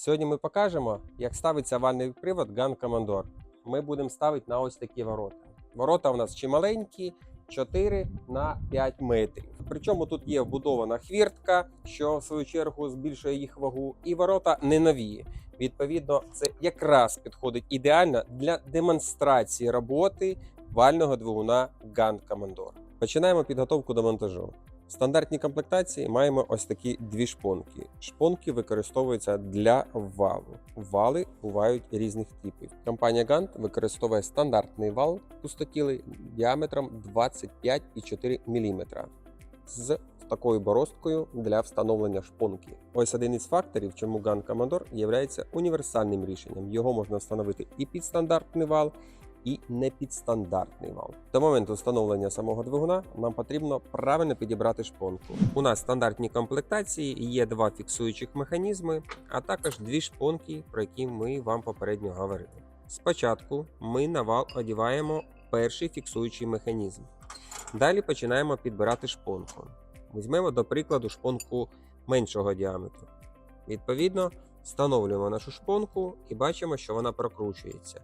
Сьогодні ми покажемо, як ставиться вальний привод Gun Commodore. Ми будемо ставити на ось такі ворота. Ворота у нас чималенькі, 4 на 5 метрів. Причому тут є вбудована хвіртка, що в свою чергу збільшує їх вагу, і ворота не нові. Відповідно, це якраз підходить ідеально для демонстрації роботи вального двигуна Gun Commodore. Починаємо підготовку до монтажу. В стандартній комплектації маємо ось такі дві шпонки. Шпонки використовуються для валу. Вали бувають різних типів. Компанія Gantt використовує стандартний вал пустотілий діаметром 25,4 мм з такою боросткою для встановлення шпонки. Ось один із факторів, чому Gun Commodore є універсальним рішенням. Його можна встановити і під стандартний вал, і не під стандартний вал. До моменту встановлення самого двигуна нам потрібно правильно підібрати шпонку. У нас в стандартній комплектації є два фіксуючих механізми, а також дві шпонки, про які ми вам попередньо говорили. Спочатку ми на вал одіваємо перший фіксуючий механізм. Далі починаємо підбирати шпонку. Візьмемо до прикладу шпонку меншого діаметру. Відповідно, встановлюємо нашу шпонку і бачимо, що вона прокручується.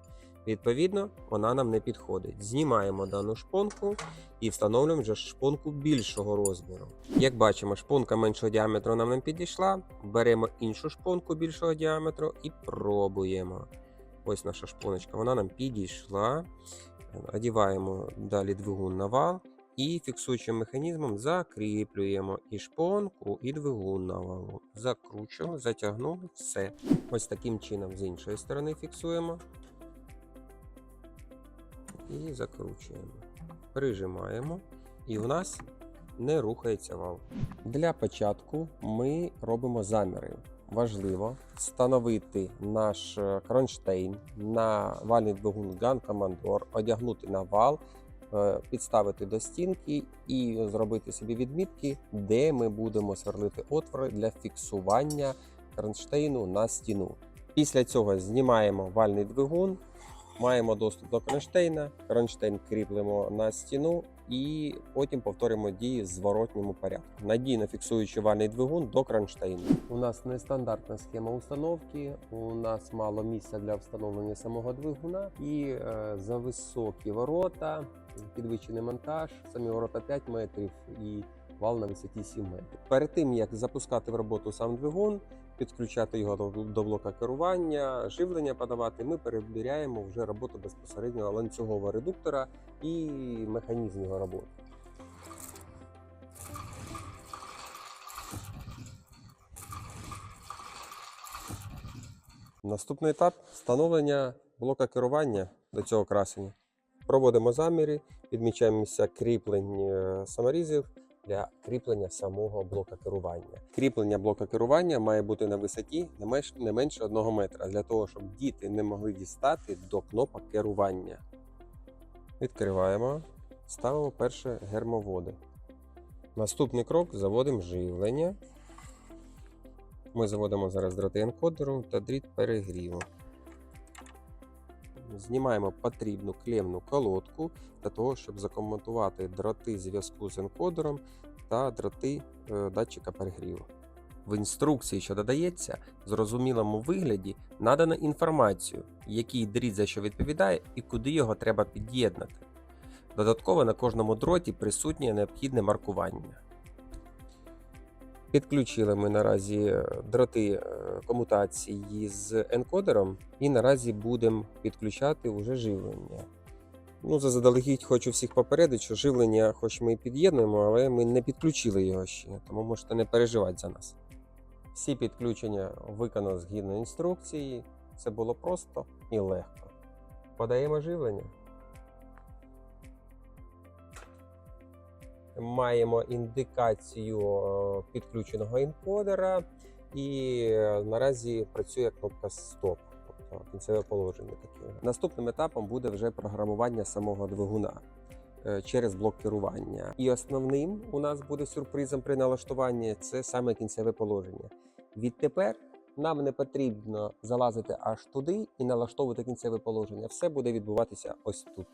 Відповідно, вона нам не підходить. Знімаємо дану шпонку і встановлюємо вже шпонку більшого розміру. Як бачимо, шпонка меншого діаметру нам не підійшла. Беремо іншу шпонку більшого діаметру і пробуємо. Ось наша шпоночка, вона нам підійшла. Одіваємо далі двигун на вал і фіксуючим механізмом закріплюємо і шпонку, і двигун на валу. Закручуємо, затягнули все. Ось таким чином з іншої сторони фіксуємо і закручуємо. Прижимаємо, і в нас не рухається вал. Для початку ми робимо заміри. Важливо встановити наш е, кронштейн на вальний двигун Gun Commodore, одягнути на вал, е, підставити до стінки і зробити собі відмітки, де ми будемо сверлити отвори для фіксування кронштейну на стіну. Після цього знімаємо вальний двигун, маємо доступ до кронштейна, кронштейн кріплемо на стіну і потім повторюємо дії в зворотньому порядку. Надійно фіксуючи вальний двигун до кронштейну. У нас нестандартна схема установки. У нас мало місця для встановлення самого двигуна і е, за високі ворота, підвищений монтаж, самі ворота 5 метрів і вал на висоті 7 метрів. Перед тим як запускати в роботу сам двигун, підключати його до, блока керування, живлення подавати, ми перевіряємо вже роботу безпосередньо ланцюгового редуктора і механізм його роботи. Наступний етап встановлення блока керування до цього красення. Проводимо заміри, відмічаємо місця кріплень е, саморізів для кріплення самого блока керування. Кріплення блока керування має бути на висоті не менш- не менше 1 метра для того, щоб діти не могли дістати до кнопок керування. Відкриваємо, ставимо перше гермоводи. Наступний крок заводимо живлення. Ми заводимо зараз дроти енкодеру та дріт перегріву. Знімаємо потрібну клемну колодку для того, щоб закоментувати дроти зв'язку з енкодером та дроти е, датчика перегріву. В інструкції, що додається, в зрозумілому вигляді надано інформацію, який дріт за що відповідає і куди його треба під'єднати. Додатково на кожному дроті присутнє необхідне маркування. Підключили ми наразі е, дроти е, комутації з енкодером, і наразі будемо підключати вже живлення. Ну, заздалегідь хочу всіх попередити, що живлення, хоч ми і під'єднуємо, але ми не підключили його ще, тому можете не переживати за нас. Всі підключення виконано згідно інструкції. Це було просто і легко. Подаємо живлення. Маємо індикацію е, підключеного енкодера, і е, наразі працює кнопка Стоп, тобто кінцеве положення таке. Наступним етапом буде вже програмування самого двигуна е, через блок керування. І основним у нас буде сюрпризом при налаштуванні це саме кінцеве положення. Відтепер нам не потрібно залазити аж туди і налаштовувати кінцеве положення. Все буде відбуватися ось тут.